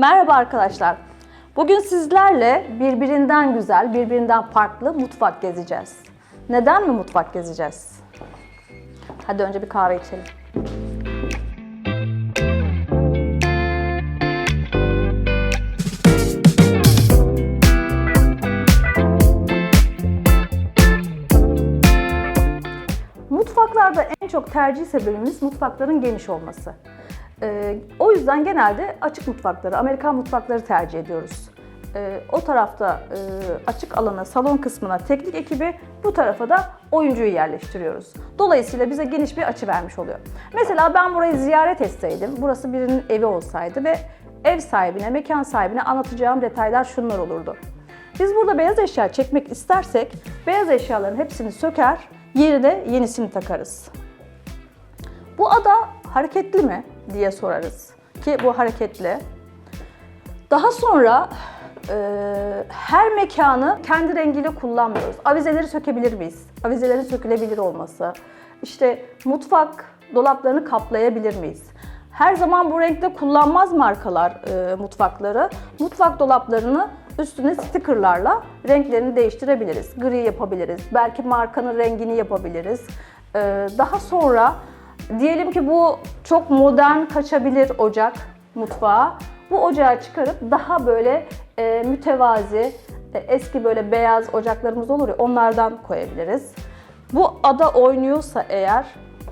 Merhaba arkadaşlar. Bugün sizlerle birbirinden güzel, birbirinden farklı mutfak gezeceğiz. Neden mi mutfak gezeceğiz? Hadi önce bir kahve içelim. Mutfaklarda en çok tercih sebebimiz mutfakların geniş olması. Ee, o yüzden genelde açık mutfakları, Amerikan mutfakları tercih ediyoruz. Ee, o tarafta e, açık alana, salon kısmına teknik ekibi, bu tarafa da oyuncuyu yerleştiriyoruz. Dolayısıyla bize geniş bir açı vermiş oluyor. Mesela ben burayı ziyaret etseydim, burası birinin evi olsaydı ve ev sahibine, mekan sahibine anlatacağım detaylar şunlar olurdu. Biz burada beyaz eşya çekmek istersek, beyaz eşyaların hepsini söker, yerine yenisini takarız. Bu ada hareketli mi diye sorarız ki bu hareketli. Daha sonra e, her mekanı kendi rengiyle kullanmıyoruz. Avizeleri sökebilir miyiz? Avizelerin sökülebilir olması. İşte mutfak dolaplarını kaplayabilir miyiz? Her zaman bu renkte kullanmaz markalar e, mutfakları. Mutfak dolaplarını üstüne stickerlarla renklerini değiştirebiliriz. Gri yapabiliriz. Belki markanın rengini yapabiliriz. E, daha sonra diyelim ki bu çok modern kaçabilir ocak mutfağı. Bu ocağı çıkarıp daha böyle e, mütevazi, e, eski böyle beyaz ocaklarımız olur ya onlardan koyabiliriz. Bu ada oynuyorsa eğer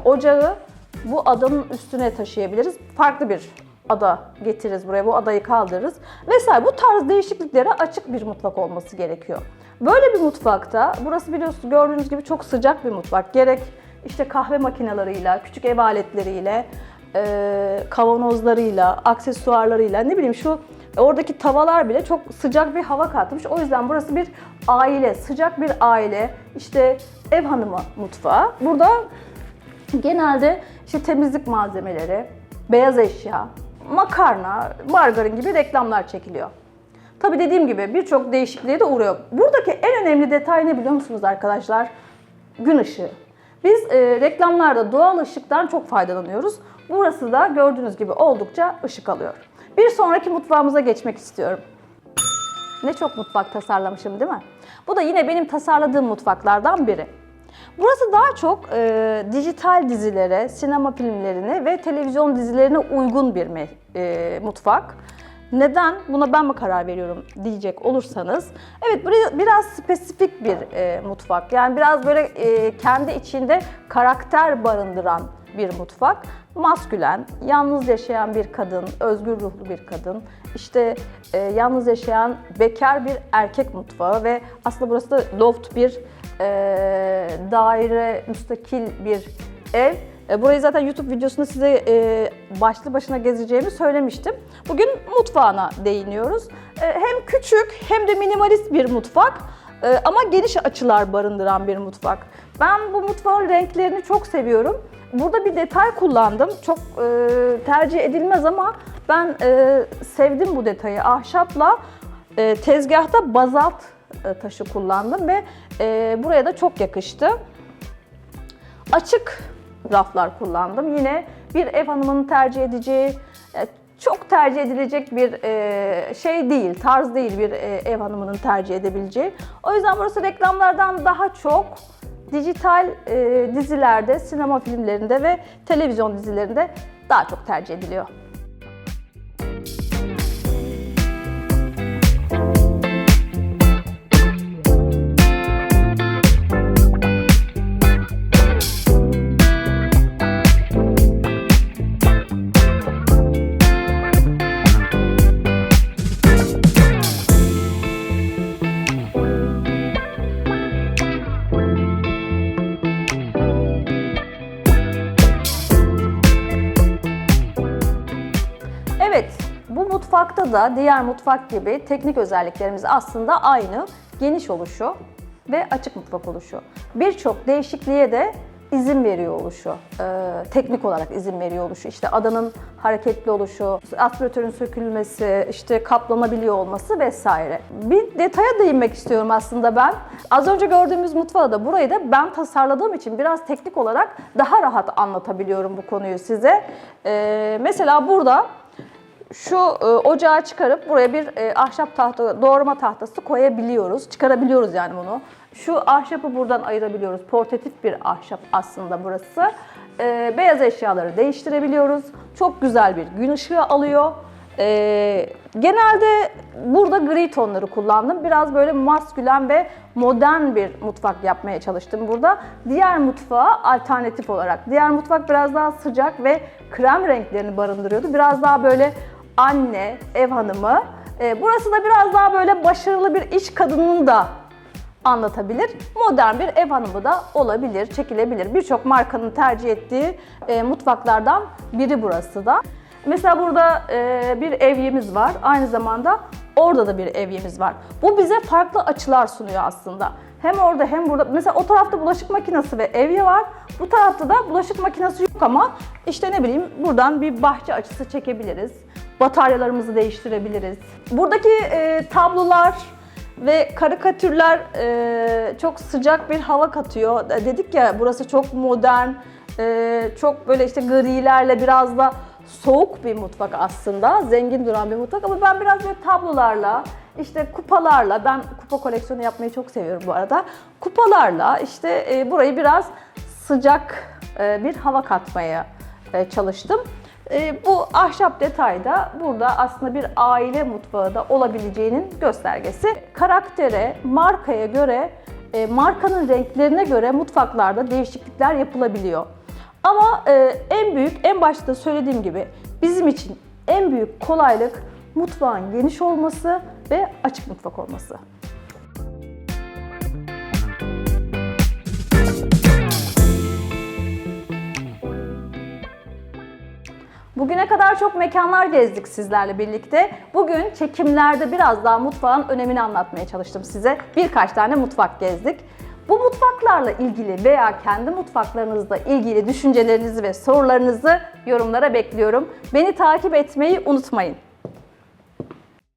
ocağı bu adanın üstüne taşıyabiliriz. Farklı bir ada getiririz buraya, bu adayı kaldırırız vesaire. Bu tarz değişikliklere açık bir mutfak olması gerekiyor. Böyle bir mutfakta, burası biliyorsunuz gördüğünüz gibi çok sıcak bir mutfak. Gerek işte kahve makineleriyle, küçük ev aletleriyle, e, kavanozlarıyla, aksesuarlarıyla ne bileyim şu oradaki tavalar bile çok sıcak bir hava katmış. O yüzden burası bir aile, sıcak bir aile, işte ev hanımı mutfağı. Burada genelde işte temizlik malzemeleri, beyaz eşya, makarna, margarin gibi reklamlar çekiliyor. Tabi dediğim gibi birçok değişikliğe de uğruyor. Buradaki en önemli detay ne biliyor musunuz arkadaşlar? Gün ışığı. Biz e, reklamlarda doğal ışıktan çok faydalanıyoruz. Burası da gördüğünüz gibi oldukça ışık alıyor. Bir sonraki mutfağımıza geçmek istiyorum. Ne çok mutfak tasarlamışım değil mi? Bu da yine benim tasarladığım mutfaklardan biri. Burası daha çok e, dijital dizilere, sinema filmlerine ve televizyon dizilerine uygun bir e, mutfak. Neden? Buna ben mi karar veriyorum diyecek olursanız. Evet biraz spesifik bir e, mutfak. Yani biraz böyle e, kendi içinde karakter barındıran bir mutfak. Maskülen, yalnız yaşayan bir kadın, özgür ruhlu bir kadın, işte e, yalnız yaşayan bekar bir erkek mutfağı ve aslında burası da loft bir e, daire, müstakil bir ev. E, Burayı zaten YouTube videosunda size e, başlı başına gezeceğimi söylemiştim. Bugün mutfağına değiniyoruz. E, Hem küçük hem de minimalist bir mutfak ama geniş açılar barındıran bir mutfak. Ben bu mutfağın renklerini çok seviyorum. Burada bir detay kullandım. Çok tercih edilmez ama ben sevdim bu detayı. Ahşapla tezgahta bazalt taşı kullandım ve buraya da çok yakıştı. Açık raflar kullandım. Yine bir ev hanımının tercih edeceği, e, çok tercih edilecek bir e, şey değil, tarz değil bir e, ev hanımının tercih edebileceği. O yüzden burası reklamlardan daha çok dijital dizilerde, sinema filmlerinde ve televizyon dizilerinde daha çok tercih ediliyor. Mutfakta da diğer mutfak gibi teknik özelliklerimiz aslında aynı. Geniş oluşu ve açık mutfak oluşu. Birçok değişikliğe de izin veriyor oluşu. Ee, teknik olarak izin veriyor oluşu. İşte adanın hareketli oluşu, aspiratörün sökülmesi, işte kaplanabiliyor olması vesaire. Bir detaya değinmek istiyorum aslında ben. Az önce gördüğümüz mutfağı da burayı da ben tasarladığım için biraz teknik olarak daha rahat anlatabiliyorum bu konuyu size. Ee, mesela burada şu e, ocağı çıkarıp buraya bir e, ahşap tahta, doğrama tahtası koyabiliyoruz. Çıkarabiliyoruz yani bunu. Şu ahşapı buradan ayırabiliyoruz. Portatif bir ahşap aslında burası. E, beyaz eşyaları değiştirebiliyoruz. Çok güzel bir gün ışığı alıyor. Ee, genelde burada gri tonları kullandım. Biraz böyle maskülen ve modern bir mutfak yapmaya çalıştım burada. Diğer mutfağa alternatif olarak. Diğer mutfak biraz daha sıcak ve krem renklerini barındırıyordu. Biraz daha böyle anne, ev hanımı. Ee, burası da biraz daha böyle başarılı bir iş kadının da anlatabilir. Modern bir ev hanımı da olabilir, çekilebilir. Birçok markanın tercih ettiği e, mutfaklardan biri burası da. Mesela burada e, bir evyemiz var. Aynı zamanda orada da bir evyemiz var. Bu bize farklı açılar sunuyor aslında. Hem orada hem burada. Mesela o tarafta bulaşık makinesi ve evye var. Bu tarafta da bulaşık makinesi yok ama işte ne bileyim buradan bir bahçe açısı çekebiliriz. Bataryalarımızı değiştirebiliriz. Buradaki e, tablolar ve karikatürler e, çok sıcak bir hava katıyor. E, Dedik ya burası çok modern, e, çok böyle işte grilerle biraz da soğuk bir mutfak aslında. Zengin duran bir mutfak ama ben biraz böyle tablolarla, işte kupalarla, ben kupa koleksiyonu yapmayı çok seviyorum bu arada. Kupalarla işte e, burayı biraz sıcak e, bir hava katmaya e, çalıştım. E, bu ahşap detay da burada aslında bir aile mutfağı da olabileceğinin göstergesi. Karaktere, markaya göre, e, markanın renklerine göre mutfaklarda değişiklikler yapılabiliyor. Ama e, en büyük, en başta söylediğim gibi bizim için en büyük kolaylık mutfağın geniş olması ve açık mutfak olması. Bugüne kadar çok mekanlar gezdik sizlerle birlikte. Bugün çekimlerde biraz daha mutfağın önemini anlatmaya çalıştım size. Birkaç tane mutfak gezdik. Bu mutfaklarla ilgili veya kendi mutfaklarınızla ilgili düşüncelerinizi ve sorularınızı yorumlara bekliyorum. Beni takip etmeyi unutmayın.